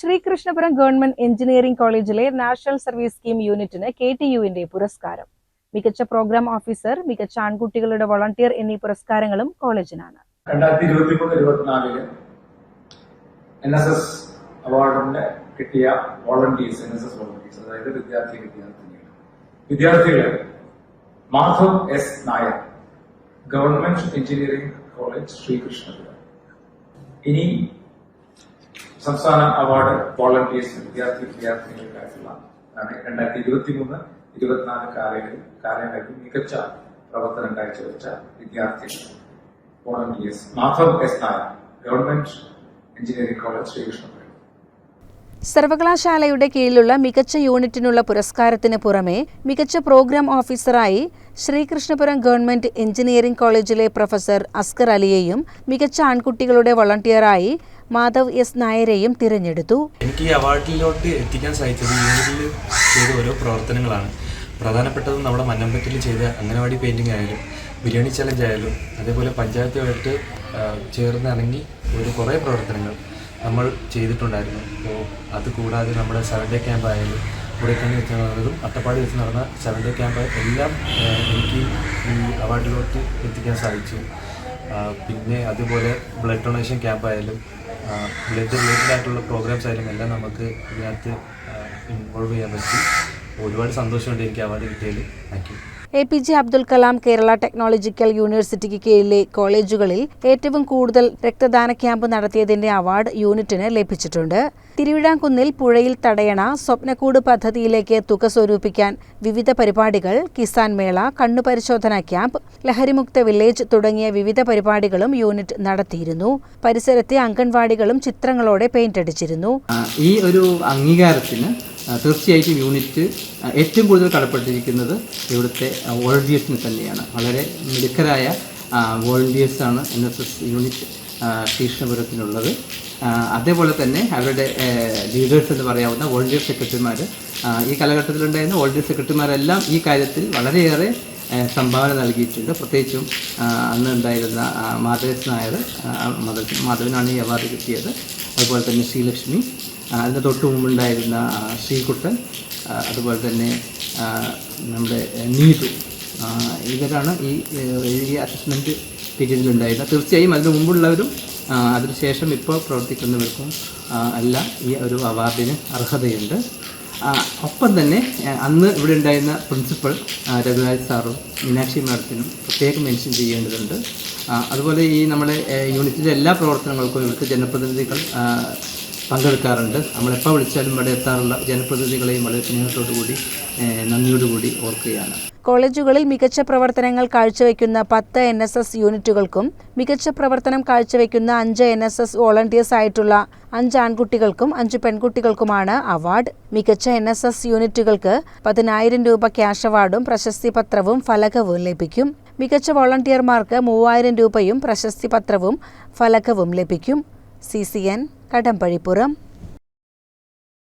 Sreekrishnapuram government engineering കോളേജിലെ national service scheme യൂണിറ്റിന് K T യുവിന്റെ പുരസ്കാരം. മികച്ച പ്രോഗ്രാം ഓഫീസർ മികച്ച ആൺകുട്ടികളുടെ വോളണ്ടിയർ എന്നീ പുരസ്കാരങ്ങളും കോളേജിനാണ്. രണ്ടായിരത്തി ഇരുപത്തി മൂന്ന് ഇരുപത്തിനാലിൽ എൻ എസ് എസ് അവാർഡിന്റെ കിട്ടിയ volunteers N S S volunteers അതായത് വിദ്യാർത്ഥി വിദ്യാർത്ഥിനികൾ. വിദ്യാർത്ഥികളെ Madhav S Nair government engineering college Sreekrishnapuram. ഇനി സംസ്ഥാന അവാർഡ് വോളണ്ടിയേഴ്സ് വിദ്യാർത്ഥി വിദ്യാർത്ഥിനികൾക്കായിട്ടുള്ള രണ്ടായിരത്തി ഇരുപത്തി മൂന്ന് ഇരുപത്തിനാല് കാലയളവിൽ കാലയളവിൽ മികച്ച പ്രവർത്തനം കാഴ്ചവെച്ച വിദ്യാർത്ഥികൾ volunteers Madhav S Nair government engineering college Sreekrishnapuram. സർവകലാശാലയുടെ കീഴിലുള്ള മികച്ച യൂണിറ്റിനുള്ള പുരസ്കാരത്തിന് പുറമെ മികച്ച പ്രോഗ്രാം ഓഫീസറായി ശ്രീകൃഷ്ണപുരം ഗവൺമെന്റ് എഞ്ചിനീയറിംഗ് കോളേജിലെ പ്രൊഫസർ അസ്കർ അലിയെയും മികച്ച ആൺകുട്ടികളുടെ വോളണ്ടിയറായി മാധവ് എസ് നായരെയും തിരഞ്ഞെടുത്തു. എനിക്ക് ഈ അവാർഡിലോട്ട് എത്തിക്കാൻ സാധിച്ചത് ചെയ്ത ഓരോ പ്രവർത്തനങ്ങളാണ്. പ്രധാനപ്പെട്ടത് നമ്മുടെ മന്നമ്പറ്റിൽ ചെയ്ത അംഗനവാടി പെയിന്റിംഗ് ആയാലും ബിരിയാണി ചലഞ്ച് ആയാലും അതേപോലെ പഞ്ചായത്തുമായിട്ട് ചേർന്നിറങ്ങി ഒരു കുറേ പ്രവർത്തനങ്ങൾ. നമ്മൾ ചെയ്തിട്ടുണ്ടായിരുന്നു. അപ്പോൾ അത് കൂടാതെ നമ്മുടെ സെവൻ ഡേ ക്യാമ്പ് ആയാലും കുടക്കണ്ണി വെച്ച് നടന്നതും അട്ടപ്പാടി വെച്ച് നടന്ന സെവൻ ഡേ ക്യാമ്പ് എല്ലാം എനിക്ക് ഈ അവാർഡിലോട്ട് എത്തിക്കാൻ സാധിച്ചു. പിന്നെ അതുപോലെ ബ്ലഡ് ഡൊണേഷൻ ക്യാമ്പ് ആയാലും ബ്ലഡ് റിലേറ്റഡ് ആയിട്ടുള്ള പ്രോഗ്രാംസ് ആയാലും എല്ലാം നമുക്ക് ഇതിനകത്ത് ഇൻവോൾവ് ചെയ്യാൻ പറ്റി. ഒരുപാട് സന്തോഷമുണ്ട് എനിക്ക് അവാർഡ് കിട്ടിയതിൽ. Thank you A P J Abdul Kalam Kerala technological യൂണിവേഴ്സിറ്റിക്ക് കീഴിലെ കോളേജുകളിൽ ഏറ്റവും കൂടുതൽ രക്തദാന ക്യാമ്പ് നടത്തിയതിന്റെ അവാർഡ് യൂണിറ്റിന് ലഭിച്ചിട്ടുണ്ട്. തിരുവിഴാംകുന്നിൽ പുഴയിൽ തടയണ സ്വപ്നക്കൂട് പദ്ധതിയിലേക്ക് തുക സ്വരൂപിക്കാൻ വിവിധ പരിപാടികൾ കിസാൻ മേള കണ്ണുപരിശോധന ക്യാമ്പ് ലഹരിമുക്ത വില്ലേജ് തുടങ്ങിയ വിവിധ പരിപാടികളും യൂണിറ്റ് നടത്തിയിരുന്നു. പരിസരത്തെ അംഗൻവാടികളും ചിത്രങ്ങളോടെ പെയിന്റ് അടിച്ചിരുന്നു. ഈ ഒരു അംഗീകാരത്തിന് തീർച്ചയായിട്ടും യൂണിറ്റ് ഏറ്റവും കൂടുതൽ കടപ്പെട്ടിരിക്കുന്നത് ഇവിടുത്തെ വോളണ്ടിയേഴ്സിന് തന്നെയാണ്. വളരെ മിടുക്കരായ വോളണ്ടിയേഴ്സാണ് എൻ എസ് എസ് യൂണിറ്റ് ആ, അതേപോലെ തന്നെ അവരുടെ ലീഡേഴ്സ് എന്ന് പറയാവുന്ന വോളണ്ടിയർ സെക്രട്ടറിമാർ ഈ കാലഘട്ടത്തിലുണ്ടായിരുന്ന വോളണ്ടിയർ സെക്രട്ടറിമാരെല്ലാം ഈ കാര്യത്തിൽ വളരെയേറെ സംഭാവന നൽകിയിട്ടുണ്ട്. പ്രത്യേകിച്ചും അന്ന് ഉണ്ടായിരുന്ന മാധവസ് നായർ മാധവനാണ് ഈ അവാർഡ് കിട്ടിയത്. അതുപോലെ തന്നെ ശ്രീലക്ഷ്മി അതിന്റെ തൊട്ട് മുമ്പുണ്ടായിരുന്ന ശ്രീകുട്ടൻ അതുപോലെ തന്നെ നമ്മുടെ നീതു. ഇവരാണ് ഈ ഈ അസസ്മെന്റ് പീരീഡിലുണ്ടായിരുന്നത് തീർച്ചയായും അതിന് മുമ്പുള്ളവരും അതിനുശേഷം ഇപ്പോൾ പ്രവർത്തിക്കുന്നവർക്കും എല്ലാം ഈ ഒരു അവാർഡിന് അർഹതയുണ്ട്. ഒപ്പം തന്നെ അന്ന് ഇവിടെ ഉണ്ടായിരുന്ന പ്രിൻസിപ്പൽ രഘുരാജ് സാറും മീനാക്ഷി മാഡത്തിനും പ്രത്യേകം മെൻഷൻ ചെയ്യേണ്ടതുണ്ട്. അതുപോലെ ഈ നമ്മുടെ യൂണിറ്റിലെ എല്ലാ പ്രവർത്തനങ്ങൾക്കും ഇവിടുത്തെ ജനപ്രതിനിധികൾ പങ്കെടുക്കാറുണ്ട്. നമ്മളെപ്പോൾ വിളിച്ചാലും ഇവിടെ എത്താറുള്ള ജനപ്രതിനിധികളെയും വളരെ സ്നേഹത്തോടു കൂടി ഏഹ്, നന്ദിയോടുകൂടി ഓർക്കുകയാണ്. കോളേജുകളിൽ മികച്ച പ്രവർത്തനങ്ങൾ കാഴ്ചവെക്കുന്ന പത്ത് എൻ എസ് എസ് യൂണിറ്റുകൾക്കും മികച്ച പ്രവർത്തനം കാഴ്ചവെക്കുന്ന അഞ്ച് എൻ എസ് എസ് വോളണ്ടിയേഴ്സ് ആയിട്ടുള്ള അഞ്ച് ആൺകുട്ടികൾക്കും അഞ്ച് പെൺകുട്ടികൾക്കുമാണ് അവാർഡ്. മികച്ച എൻ എസ് എസ് യൂണിറ്റുകൾക്ക് പതിനായിരം രൂപ ക്യാഷ് അവാർഡും പ്രശസ്തി പത്രവും ഫലകവും ലഭിക്കും. മികച്ച വോളണ്ടിയർമാർക്ക് മൂവായിരം രൂപയും പ്രശസ്തി പത്രവും ഫലകവും ലഭിക്കും. சிசிஎன் கடம்பழிபுரம்